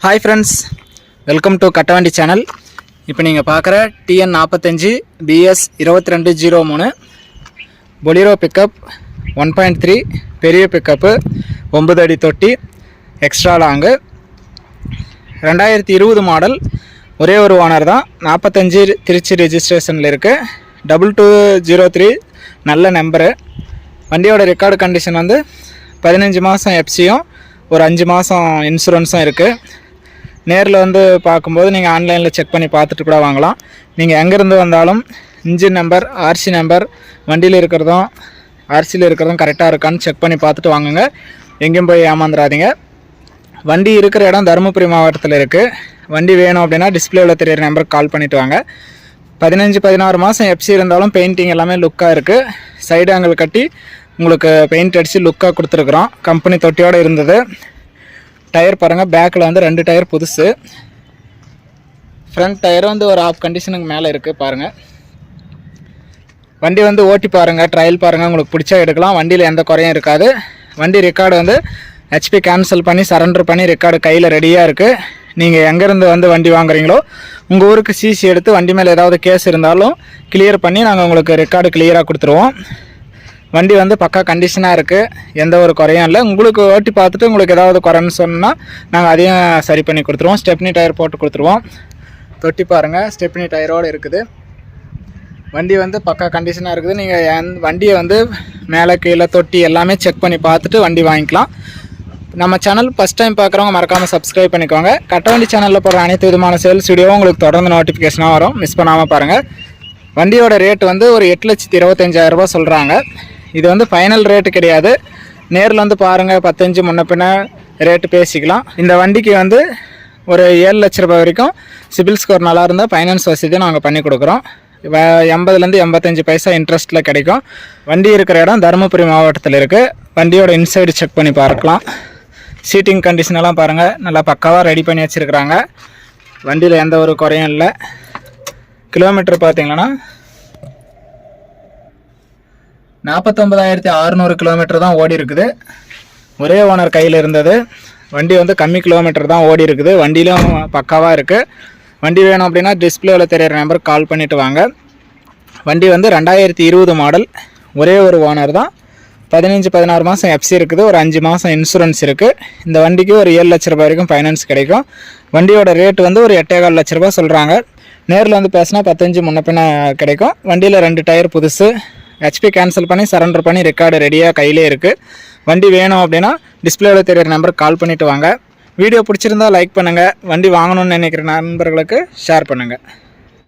Hi friends welcome to Kattavandi channel இப்போ நீங்கள் பார்க்குற டிஎன் நாற்பத்தஞ்சு பிஎஸ் இருபத்தி ரெண்டு ஜீரோ மூணு. Bolero pickup one point three பெரிய பிக்கப்பு ஒம்பது அடி தொட்டி எக்ஸ்ட்ரா லாங்கு ரெண்டாயிரத்தி இருபது மாடல் ஒரே ஒரு ஓனர் தான். நாற்பத்தஞ்சு திருச்சி ரெஜிஸ்ட்ரேஷனில் இருக்குது டபுள் டூ ஜீரோ த்ரீ நல்ல நம்பரு வண்டியோட ரெக்கார்டு கண்டிஷன் வந்து பதினஞ்சு மாதம் எஃப்சியும் ஒரு அஞ்சு மாதம் இன்சூரன்ஸும் இருக்குது நேரில் வந்து பார்க்கும்போது நீங்கள் ஆன்லைனில் செக் பண்ணி பார்த்துட்டு கூட வாங்கலாம். நீங்கள் எங்கேருந்து வந்தாலும் இன்ஜின் நம்பர் ஆர்சி நம்பர் வண்டியில் இருக்கிறதும் ஆர்சியில் இருக்கிறதும் கரெக்டாக இருக்கான்னு செக் பண்ணி பார்த்துட்டு வாங்குங்க. எங்கேயும் போய் ஏமாந்துடாதீங்க வண்டி இருக்கிற இடம் தருமபுரி மாவட்டத்தில் இருக்குது வண்டி வேணும் அப்படின்னா டிஸ்பிளேவில் தெரியிற நம்பருக்கு கால் பண்ணிவிட்டு வாங்க. பதினஞ்சு பதினாறு மாதம் எஃப்சி இருந்தாலும் பெயிண்டிங் எல்லாமே லுக்காக இருக்குது சைடு ஆங்கிள் கட்டி உங்களுக்கு பெயிண்ட் அடித்து லுக்காக கொடுத்துருக்குறோம். கம்பெனி தொட்டியோடு இருந்தது. டயர் பாருங்கள் பேக்கில் வந்து ரெண்டு டயர் புதுசு. ஃப்ரண்ட் டயர் வந்து ஒரு ஆஃப் கண்டிஷனுக்கு மேலே இருக்குது பாருங்கள் வண்டி வந்து ஓட்டி பாருங்கள் ட்ரையல் பாருங்கள் உங்களுக்கு பிடிச்சா எடுக்கலாம். வண்டியில் எந்த குறையும் இருக்காது. வண்டி ரெக்கார்டு வந்து ஹெச்பி கேன்சல் பண்ணி சரண்டர் பண்ணி ரெக்கார்டு கையில் ரெடியாக இருக்குது நீங்கள் எங்கேருந்து வந்து வண்டி வாங்குறீங்களோ உங்கள் ஊருக்கு சிசி எடுத்து வண்டி மேலே ஏதாவது கேஸ் இருந்தாலும் கிளியர் பண்ணி நாங்கள் உங்களுக்கு ரெக்கார்டு கிளியராக கொடுத்துருவோம். வண்டி வந்து பக்கா கண்டிஷனாக இருக்குது எந்த ஒரு குறையும் இல்லை. உங்களுக்கு ஓட்டி பார்த்துட்டு உங்களுக்கு ஏதாவது குறைன்னு சொன்னால் நாங்கள் அதையும் சரி பண்ணி கொடுத்துருவோம். ஸ்டெப்னி டயர் போட்டு கொடுத்துருவோம். தொட்டி பாருங்கள் ஸ்டெப்னி டயரோடு இருக்குது. வண்டி வந்து பக்கா கண்டிஷனாக இருக்குது. நீங்கள் எந் வண்டியை வந்து மேலே கீழே தொட்டி எல்லாமே செக் பண்ணி பார்த்துட்டு வண்டி வாங்கிக்கலாம். நம்ம சேனல் ஃபஸ்ட் டைம் பார்க்குறவங்க மறக்காமல் சப்ஸ்கிரைப் பண்ணிக்கோங்க. கட்டவண்டி சேனலில் போடுற அனைத்து விதமான சேல்ஸ் வீடியோவும் உங்களுக்கு தொடர்ந்து நோட்டிஃபிகேஷனாக வரும். மிஸ் பண்ணாமல் பாருங்கள் வண்டியோட ரேட் வந்து ஒரு எட்டு லட்சத்தி இருபத்தஞ்சாயிரம் சொல்கிறாங்க இது வந்து ஃபைனல் ரேட்டு கிடையாது. நேரில் வந்து பாருங்கள் பத்தஞ்சு முன்ன பின்ன ரேட்டு பேசிக்கலாம். இந்த வண்டிக்கு வந்து ஒரு ஏழு லட்ச ரூபாய் வரைக்கும் சிபில் ஸ்கோர் நல்லா இருந்தால் ஃபைனான்ஸ் வசதியும் நாங்கள் பண்ணி கொடுக்குறோம். வ- எண்பதுலேருந்து எண்பத்தஞ்சு பைசா இன்ட்ரெஸ்ட்டில் கிடைக்கும். வண்டி இருக்கிற இடம் தருமபுரி மாவட்டத்தில் இருக்குது வண்டியோட இன்சைடு செக் பண்ணி பார்க்கலாம். சீட்டிங் கண்டிஷன் எல்லாம் பாருங்கள் நல்லா பக்காவாக ரெடி பண்ணி வச்சுருக்குறாங்க. வண்டியில் எந்த ஒரு குறையும் இல்லை. கிலோமீட்டர் பார்த்தீங்கன்னா நாற்பத்தொம்பதாயிரத்தி அறுநூறு கிலோமீட்டர் தான் ஓடி இருக்குது. ஒரே ஓனர் கையில் இருந்தது. வண்டி வந்து கம்மி கிலோமீட்டர் தான் ஓடி இருக்குது. வண்டியிலும் பக்காவாக இருக்குது வண்டி வேணும் அப்படின்னா டிஸ்பிளேவில் தெரியிற நம்பருக்கு கால் பண்ணிவிட்டு வாங்க. வண்டி வந்து ரெண்டாயிரத்தி இருபது மாடல் ஒரே ஒரு ஓனர் தான். பதினஞ்சு பதினாறு மாதம் எஃப்சி இருக்குது. ஒரு அஞ்சு மாதம் இன்சூரன்ஸ் இருக்குது இந்த வண்டிக்கு ஒரு ஏழு லட்ச ரூபாய் வரைக்கும் ஃபைனான்ஸ் கிடைக்கும். வண்டியோட ரேட் வந்து ஒரு எட்டேகால் லட்ச ரூபா சொல்கிறாங்க நேரில் வந்து பேசினா பத்தஞ்சு முன்ன பின்ன கிடைக்கும். வண்டியில் ரெண்டு டயர் புதுசு. ஹெச்பி கேன்சல் பண்ணி சரண்டர் பண்ணி ரெக்கார்டு ரெடியாக கையிலே இருக்குது வண்டி வேணும் அப்படின்னா டிஸ்பிளேவில் தெரியிற நம்பருக்கு கால் பண்ணிவிட்டு வாங்க. வீடியோ பிடிச்சிருந்தா லைக் பண்ணுங்கள் வண்டி வாங்கணும்னு நினைக்கிற நண்பர்களுக்கு ஷேர் பண்ணுங்கள்